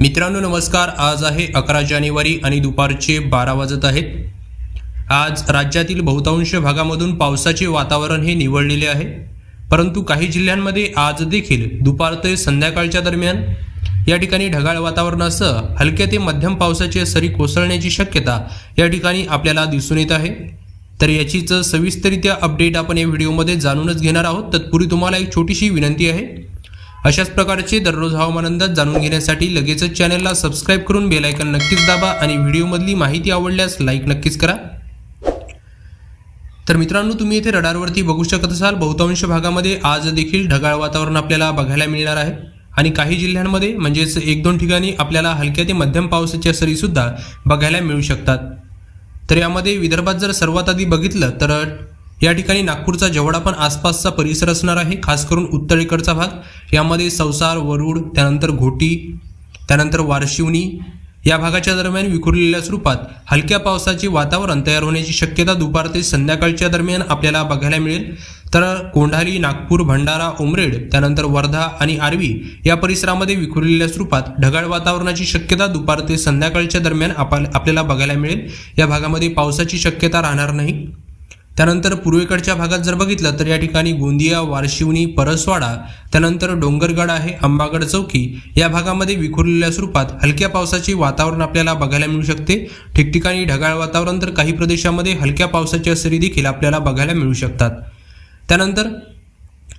मित्रांनो नमस्कार. आज आहे अकरा जानेवारी आणि दुपारचे बारा वाजत आहेत. आज राज्यातील बहुतांश भागामधून पावसाचे वातावरण हे निवडलेले आहे. परंतु काही जिल्ह्यांमध्ये आज देखील दुपार ते संध्याकाळच्या दरम्यान या ठिकाणी ढगाळ वातावरणासह हलक्या ते मध्यम पावसाची सरी कोसळण्याची शक्यता या ठिकाणी आपल्याला दिसून येत आहे. तर याचीच सविस्तरित्या अपडेट आपण या व्हिडिओमध्ये जाणूनच घेणार आहोत. तत्पूर्वी तुम्हाला एक छोटीशी विनंती आहे. अशाच प्रकारचे दररोज हवामान अंदाज जाणून घेण्यासाठी लगेचच चॅनलला सबस्क्राईब करून बेल आयकन नक्कीच दाबा आणि व्हिडिओमधली माहिती आवडल्यास लाईक नक्कीच करा. तर मित्रांनो तुम्ही इथे रडारवरती बघू शकत असाल बहुतांश भागामध्ये आज देखील ढगाळ वातावरण आपल्याला बघायला मिळणार आहे. आणि काही जिल्ह्यांमध्ये म्हणजेच एक दोन ठिकाणी आपल्याला हलक्या ते मध्यम पावसाच्या सरीसुद्धा बघायला मिळू शकतात. तर यामध्ये विदर्भात जर सर्वात आधी बघितलं तर या ठिकाणी नागपूरचा जेवढा पण आसपासचा परिसर असणार आहे खास करून उत्तरेकडचा भाग यामध्ये संसार वरुड त्यानंतर घोटी त्यानंतर वारशिवनी या भागाच्या दरम्यान विखुरलेल्या स्वरूपात हलक्या पावसाचे वातावरण तयार होण्याची शक्यता दुपार ते संध्याकाळच्या दरम्यान आपल्याला बघायला मिळेल. तर कोंढारी नागपूर भंडारा उमरेड त्यानंतर वर्धा आणि आर्वी या परिसरामध्ये विखुरलेल्या स्वरूपात ढगाळ वातावरणाची शक्यता दुपार ते संध्याकाळच्या दरम्यान आपल्याला बघायला मिळेल. या भागामध्ये पावसाची शक्यता राहणार नाही. त्यानंतर पूर्वेकडच्या भागात जर बघितलं तर या ठिकाणी गोंदिया वारशिवनी परसवाडा त्यानंतर डोंगरगड आहे अंबागड चौकी या भागामध्ये विखुरलेल्या स्वरूपात हलक्या पावसाचे वातावरण आपल्याला बघायला मिळू शकते. ठिकठिकाणी ढगाळ वातावरण तर काही प्रदेशामध्ये हलक्या पावसाच्या सरी देखील आपल्याला बघायला मिळू शकतात. त्यानंतर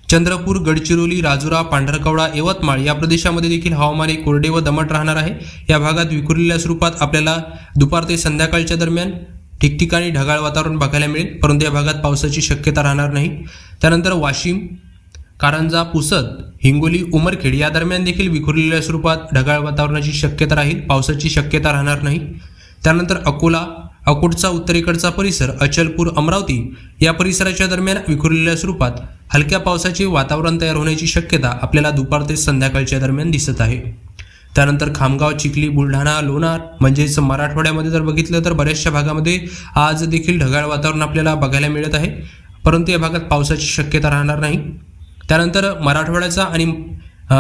चंद्रपूर गडचिरोली राजुरा पांढरकवडा यवतमाळ या प्रदेशामध्ये देखील हवामान हे कोरडे व दमट राहणार आहे. या भागात विखुरलेल्या स्वरूपात आपल्याला दुपार ते संध्याकाळच्या दरम्यान ठिकठिकाणी ढगाळ वातावरण बघायला मिळेल परंतु या भागात पावसाची शक्यता राहणार नाही. त्यानंतर वाशिम कारंजा पुसद हिंगोली उमरखेड या दरम्यान देखील विखुरलेल्या स्वरूपात ढगाळ वातावरणाची शक्यता राहील पावसाची शक्यता राहणार नाही. त्यानंतर अकोला अकोटचा उत्तरेकडचा परिसर अचलपूर अमरावती या परिसराच्या दरम्यान विखुरलेल्या स्वरूपात हलक्या पावसाचे वातावरण तयार होण्याची शक्यता आपल्याला दुपार ते संध्याकाळच्या दरम्यान दिसत आहे. त्यानंतर खामगाव चिखली बुलढाणा लोणार म्हणजेच मराठवाड्यामध्ये जर बघितलं तर बऱ्याचशा भागामध्ये आज देखील ढगाळ वातावरण आपल्याला बघायला मिळत आहे. परंतु या भागात पावसाची शक्यता राहणार नाही. त्यानंतर मराठवाड्याचा आणि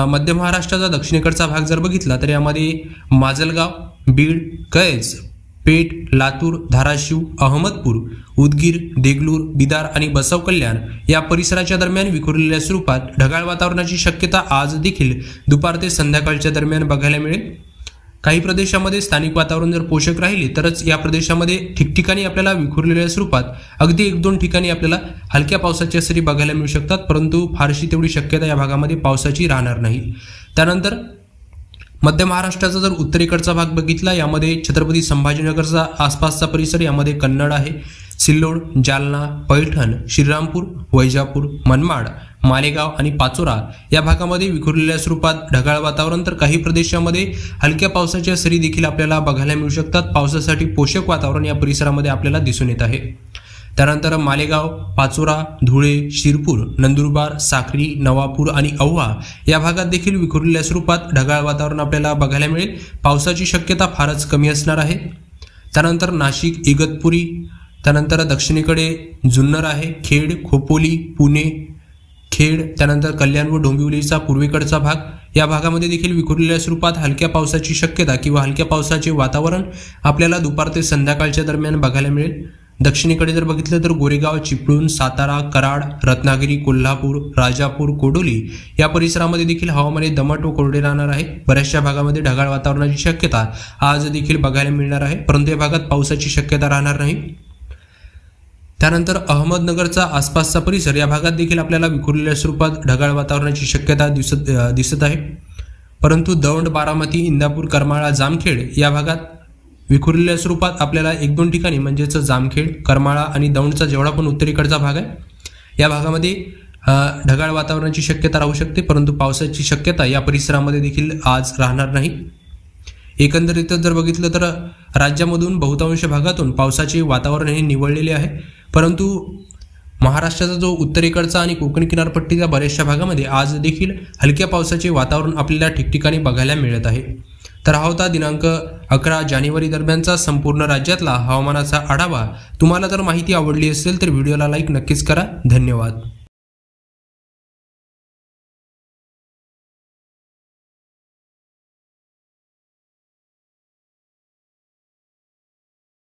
मध्य महाराष्ट्राचा दक्षिणेकडचा भाग जर बघितला तर यामध्ये माजलगाव बीड कैज पेठ लातूर धाराशिव अहमदपूर उदगीर देगलूर बिदार आणि बसव कल्याण या परिसराच्या दरम्यान विखुरलेल्या स्वरूपात ढगाळ वातावरणाची शक्यता आज देखील दुपार ते संध्याकाळच्या दरम्यान बघायला मिळेल. काही प्रदेशामध्ये स्थानिक वातावरण जर पोषक राहिले तरच या प्रदेशामध्ये ठिकठिकाणी आपल्याला विखुरलेल्या स्वरूपात अगदी एक दोन ठिकाणी आपल्याला हलक्या पावसाच्या सरी बघायला मिळू शकतात परंतु फारशी तेवढी शक्यता या भागामध्ये पावसाची राहणार नाही. त्यानंतर मध्य महाराष्ट्राचा जर उत्तरेकडचा भाग बघितला यामध्ये छत्रपती संभाजीनगरचा आसपासचा परिसर यामध्ये कन्नड आहे सिल्लोड जालना पैठण श्रीरामपूर वैजापूर मनमाड मालेगाव आणि पाचोरा या भागामध्ये विखुरलेल्या स्वरूपात ढगाळ वातावरण तर काही प्रदेशामध्ये हलक्या पावसाच्या सरी देखील आपल्याला बघायला मिळू शकतात. पावसासाठी पोषक वातावरण या परिसरामध्ये आपल्याला दिसून येत आहे. त्यानंतर मालेगाव पाचोरा धुळे शिरपूर नंदुरबार साक्री नवापूर आणि औवा या भागात देखील विखुरलेल्या स्वरूपात ढगाळ वातावरण आपल्याला बघायला मिळेल. पावसाची शक्यता फारच कमी असणार आहे. त्यानंतर नाशिक इगतपुरी त्यानंतर दक्षिणेकडे जुन्नर आहे खेड खोपोली पुणे खेड त्यानंतर कल्याण व डोंबिवलीचा पूर्वेकडचा भाग. या भागामध्ये देखील विखुरलेल्या स्वरूपात हलक्या पावसाची शक्यता किंवा हलक्या पावसाचे वातावरण आपल्याला दुपार ते संध्याकाळच्या दरम्यान बघायला मिळेल. दक्षिणेकडे जर बघितलं तर गोरेगाव चिपळूण सातारा कराड रत्नागिरी कोल्हापूर राजापूर कोडोली या परिसरामध्ये देखील हवामान हे दमट व कोरडे राहणार आहे बऱ्याचशा भागामध्ये ढगाळ वातावरणाची शक्यता आज देखील बघायला मिळणार आहे. परंतु या भागात पावसाची शक्यता राहणार नाही. त्यानंतर अहमदनगरचा आसपासचा परिसर या भागात देखील आपल्याला विखुरलेल्या स्वरूपात ढगाळ वातावरणाची शक्यता दिसत दिसत आहे. परंतु दौंड बारामती इंदापूर करमाळा जामखेड या भागात विखुरलेल्या स्वरूपात आपल्याला एक दोन ठिकाणी म्हणजेच जामखेड करमाळा आणि दौंडचा जेवढा पण उत्तरेकडचा भाग आहे या भागामध्ये ढगाळ वातावरणाची शक्यता राहू शकते परंतु पावसाची शक्यता या परिसरामध्ये देखील आज राहणार नाही. एकंदरीत जर बघितलं तर राज्यामधून बहुतांश भागातून पावसाचे वातावरण हे निवडलेले आहे परंतु महाराष्ट्राचा जो उत्तरेकडचा आणि कोकण किनारपट्टीच्या बऱ्याचशा भागामध्ये आज देखील हलक्या पावसाचे वातावरण आपल्याला ठिकठिकाणी बघायला मिळत आहे. तर हा होता दिनांक अकरा जानेवारी दरम्यानचा संपूर्ण राज्यातला हवामानाचा आढावा. तुम्हाला जर माहिती आवडली असेल तर व्हिडिओला लाईक नक्कीच करा. धन्यवाद.